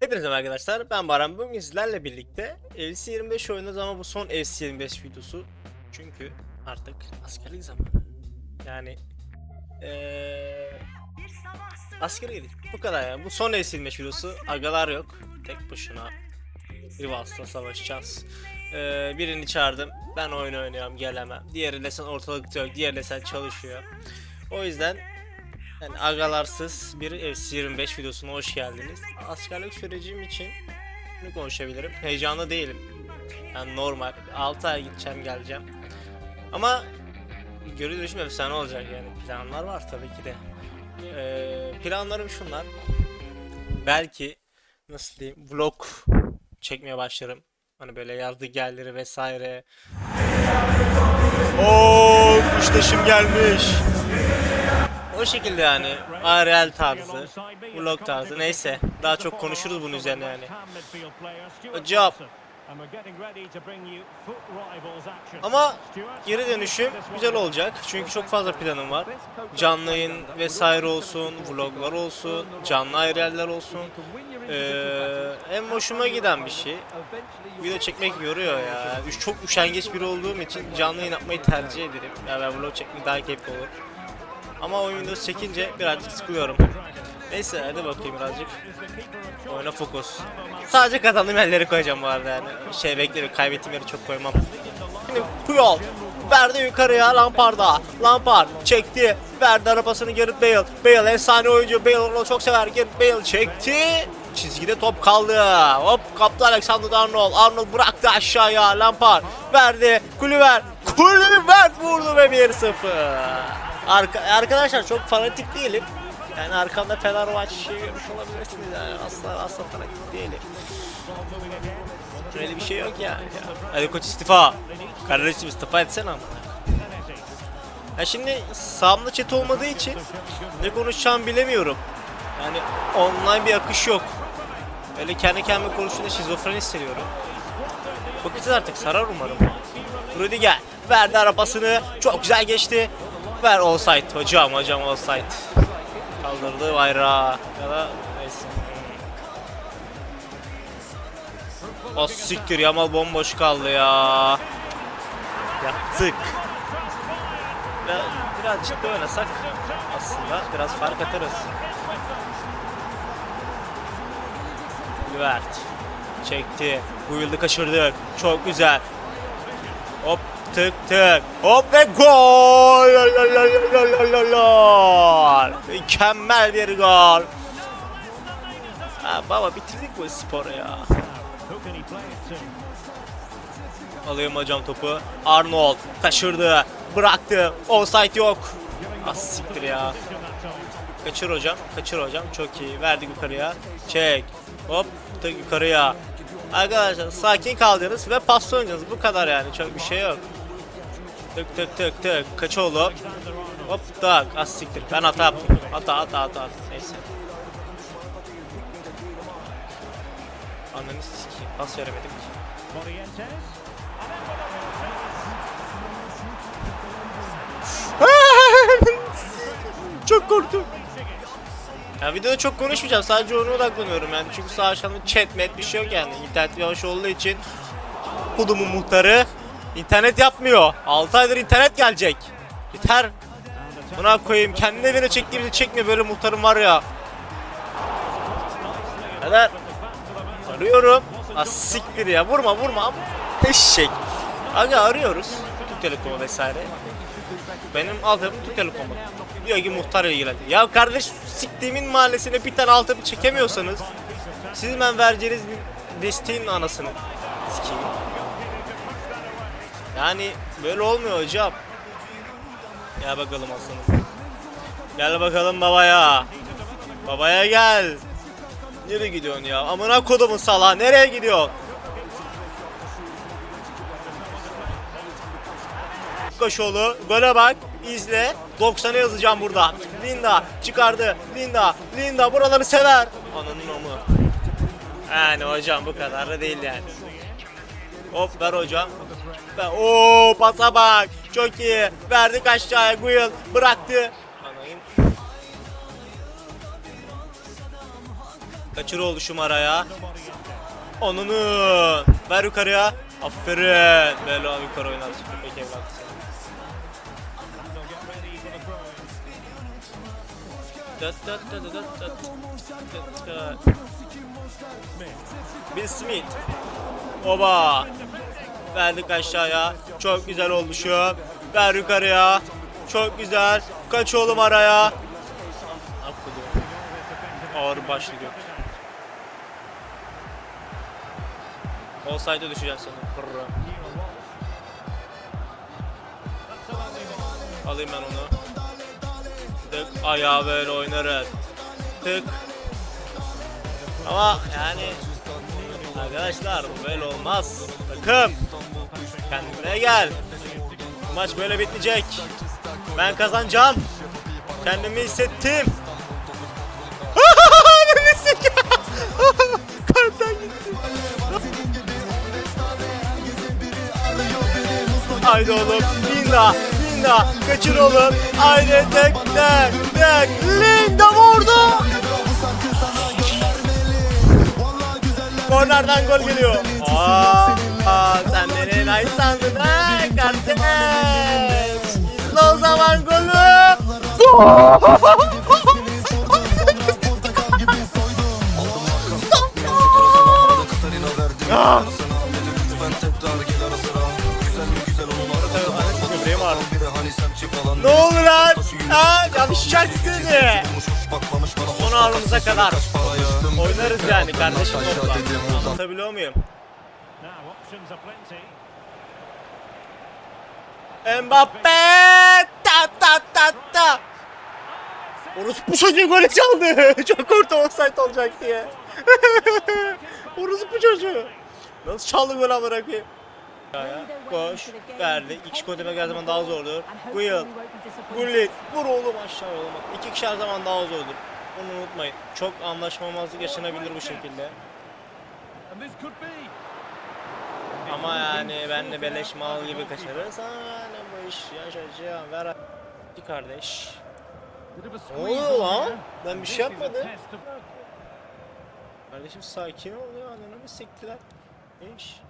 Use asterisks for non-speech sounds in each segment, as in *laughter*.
Hepinize arkadaşlar ben Baran. Bugün sizlerle birlikte FC 25 oynuyoruz ama bu son FC 25 videosu. Çünkü artık askerlik zamanı. Yani eee askere gidin bu kadar yani bu son 25 videosu agalar yok tek başına Rivals'la savaşacağız Eee birini çağırdım ben oyun oynuyorum gelemem diğeri desen ortalıkta yok diğeri desen çalışıyor o yüzden yani agalarsız bir FC25 videosuna hoş geldiniz. Askerlik sürecim için ne konuşabilirim? Heyecanlı değilim. Yani normal. 6 ay gideceğim geleceğim. Ama geri dönüşüm efsane olacak yani. Planlar var tabii ki de. Ee, planlarım şunlar. Belki nasıl diyeyim vlog çekmeye başlarım. Hani böyle yazdı gelleri vesaire. Oo, kuştaşım gelmiş. O şekilde yani ARL tarzı, vlog tarzı neyse daha çok konuşuruz bunun üzerine yani. Hocam. Ama geri dönüşüm güzel olacak çünkü çok fazla planım var. Canlı yayın vesaire olsun, vloglar olsun, canlı ARL'ler olsun. Ee, en hoşuma giden bir şey. Video çekmek yoruyor ya. Çok üşengeç biri olduğum için canlı yayın yapmayı tercih ederim. Ya ben vlog çekmek daha keyifli olur. Ama oyun videosu çekince birazcık sıkılıyorum. Neyse hadi bakayım birazcık. Oyuna fokus. Sadece kazandığım yerleri koyacağım bu arada yani. Şey beklerim kaybettiğim yeri çok koymam. Şimdi Puyol verdi yukarıya Lampard'a. Lampard çekti. Verdi arabasını Gareth Bale. Bale efsane oyuncu. Bale onu çok sever. Gareth Bale çekti. Çizgide top kaldı. Hop kaptı Alexander Arnold. Arnold bıraktı aşağıya. Lampard verdi. Kulüver. Kulüver vurdu ve 1-0. Arka, arkadaşlar çok fanatik değilim. Yani arkamda Fenerbahçe şey görmüş olabilirsiniz yani. Asla asla fanatik değilim. Öyle bir şey yok yani. Ya. Hadi koç istifa. Kardeşim istifa etsene ama. Ya şimdi sağımda chat olmadığı için ne konuşacağımı bilemiyorum. Yani online bir akış yok. Öyle kendi kendime konuşunca şizofren hissediyorum. Bakacağız artık sarar umarım. Rudiger verdi arabasını çok güzel geçti. Ver offside hocam hocam offside. Kaldırdı bayrağı ya da neyse. O siktir Yamal bomboş kaldı ya. Yattık. Biraz, birazcık da oynasak aslında biraz fark atarız. Lüvert çekti. Bu yılda kaçırdık. Çok güzel. Tık tık. Hop ve gol. Mükemmel bir gol. Ha, baba bitirdik bu sporu ya. Alayım hocam topu. Arnold kaçırdı. Bıraktı. Offside yok. Az siktir ya. Kaçır hocam. Kaçır hocam. Çok iyi. Verdik yukarıya. Çek. Hop. Tık yukarıya. Arkadaşlar sakin kalacaksınız ve pasta oynayacaksınız. Bu kadar yani. Çok bir şey yok. Tık tık tık tık. Kaç oğlum? Hop tak. Az siktir. Ben hata yaptım. Hata hata. hata. Neyse. Ananı sikeyim. Pas veremedim ki. *laughs* Çok korktum. Ya videoda çok konuşmayacağım. Sadece ona odaklanıyorum yani. Çünkü sağ aşağıda chat met bir şey yok yani. İnternet yavaş olduğu için Kudumun muhtarı internet yapmıyor. 6 aydır internet gelecek. Yeter. Buna koyayım. Kendi evine çektiğimizi çekmiyor böyle muhtarım var ya. Kadar. Arıyorum. Az siktir ya. Vurma vurma. Eşek. Aga arıyoruz. Türk Telekom'a vesaire. Benim altyapım Türk Telekom'a. Diyor ki muhtar ilgilendi. Ya kardeş siktiğimin mahallesine bir tane altyapı çekemiyorsanız sizin ben vereceğiniz desteğin anasını sikeyim. Yani böyle olmuyor hocam. Gel bakalım aslanım. Gel bakalım babaya. Babaya gel. Nereye gidiyorsun ya? Amına kodumun sala nereye gidiyor? Koşoğlu gole bak izle 90'a yazacağım burada Linda çıkardı Linda Linda buraları sever Ananın amı Yani hocam bu kadar da değil yani. Hop ver hocam. Oo pasa bak. Çok iyi. Verdik aşağıya. Guil bıraktı. Anayım. Kaçır oldu şu maraya. Onunu. Ver yukarıya. Aferin. Abi yukarı evlat. Dıt dıt. Dıt dıt. Bill Smith. Oba. Verdik aşağıya. Çok güzel oldu şu. Ver yukarıya. Çok güzel. Kaç oğlum araya. Ağır başlı gök. Offside'e düşeceğim sana. Pırrı. Alayım ben onu. Tık ayağı böyle oynarız. Tık. Ama yani arkadaşlar böyle olmaz. Takım kendine gel. Bu maç böyle bitmeyecek. Ben kazanacağım. Kendimi hissettim. *laughs* *laughs* Kalpten gitti. Haydi oğlum. Linda. Linda. Kaçır oğlum. Haydi tek tek tek. Linda vurdu. Kornerden gol geliyor. Aa, aa, sen beni nice sandın ha kardeş. O zaman golü. *laughs* Ne olur lan? Ha, yapışacak seni. Son anımıza kadar. Oynarız yani kardeşim topla. Anlatabiliyor muyum? Mbappe! Ta ta ta ta! Orospu çocuğu golü çaldı. *laughs* Çok korktum offside olacak diye. *laughs* Orospu çocuğu. Nasıl çaldı gol amına koyayım? Ya, Koş, verdi. İki kişi koydurmak her zaman daha zordur. Guil, Gullit, vur oğlum aşağı oğlum. İki kişi her zaman daha zordur. Onu unutmayın. Çok anlaşmamazlık yaşanabilir bu şekilde. Ama yani ben de beleş mal gibi kaçarız. Hani bu iş yaşayacağım. Ver a- kardeş. Ne oluyor lan? Ben bir şey yapmadım. Kardeşim sakin ol ya. Ananı bir siktiler. Ne iş?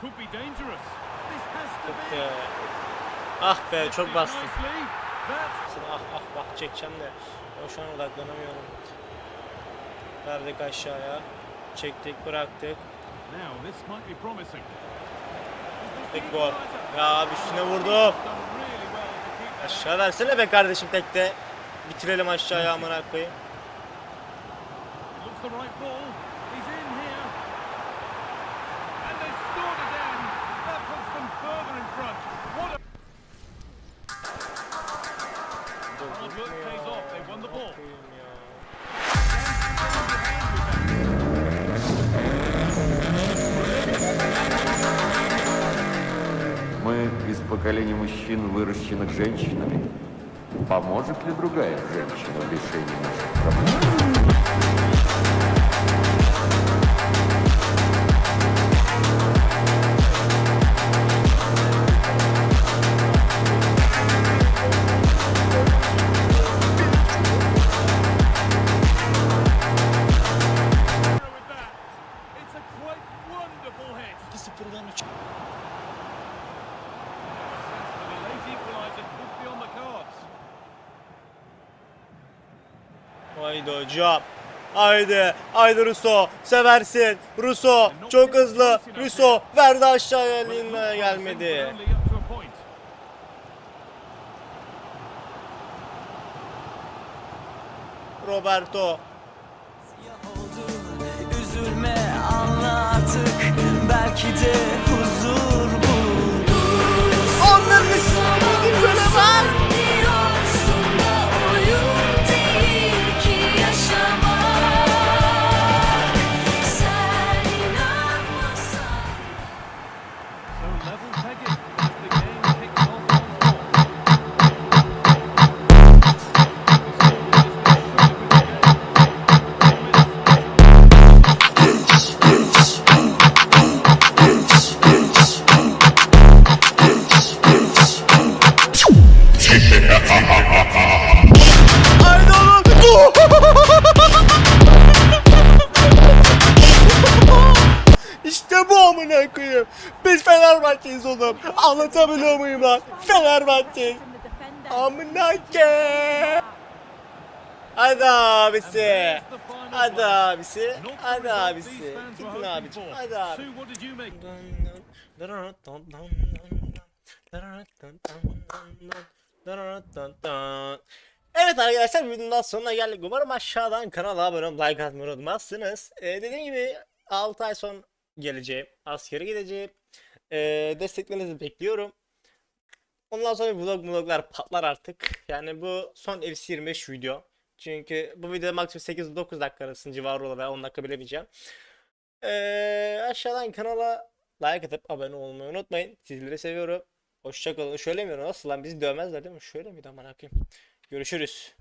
Could be dangerous. This has to be. Ah be çok bastım. Ah ah bak çekeceğim de. Ben şu an odaklanamıyorum. Verdik aşağıya. Çektik bıraktık. Tek gol. Ya abi üstüne vurdum. Aşağı versene be kardeşim tekte. Bitirelim aşağıya amına koyayım. Мы из поколения мужчин, выращенных женщинами. Поможет ли другая женщина в решении наших проблем? Haydi hocam. Haydi. Haydi Russo. Seversin. Russo. Çok hızlı. Russo. Verdi aşağıya. Lina'ya gelmedi. Roberto. Üzülme anla artık belki de işte bu amına koyayım. Biz Fenerbahçe'yiz oğlum. Anlatabiliyor muyum lan? Fenerbahçe. Amına ke. Hadi abisi. Hadi abisi. Hadi abisi. Gidin abicim. Hadi abi. Evet arkadaşlar videonun sonuna geldik. Umarım aşağıdan kanala abone olup like atmayı unutmazsınız. Ee, dediğim gibi 6 ay son geleceğim. Askere gideceğim. Ee, desteklerinizi bekliyorum. Ondan sonra vlog vloglar patlar artık. Yani bu son FC25 video. Çünkü bu video maksimum 8-9 dakika arasında civarı olur veya 10 dakika bilemeyeceğim. Ee, aşağıdan kanala like atıp abone olmayı unutmayın. Sizleri seviyorum. Hoşçakalın. Şöyle mi? Nasıl lan? Bizi dövmezler değil mi? Şöyle miydi aman akıyım. Görüşürüz.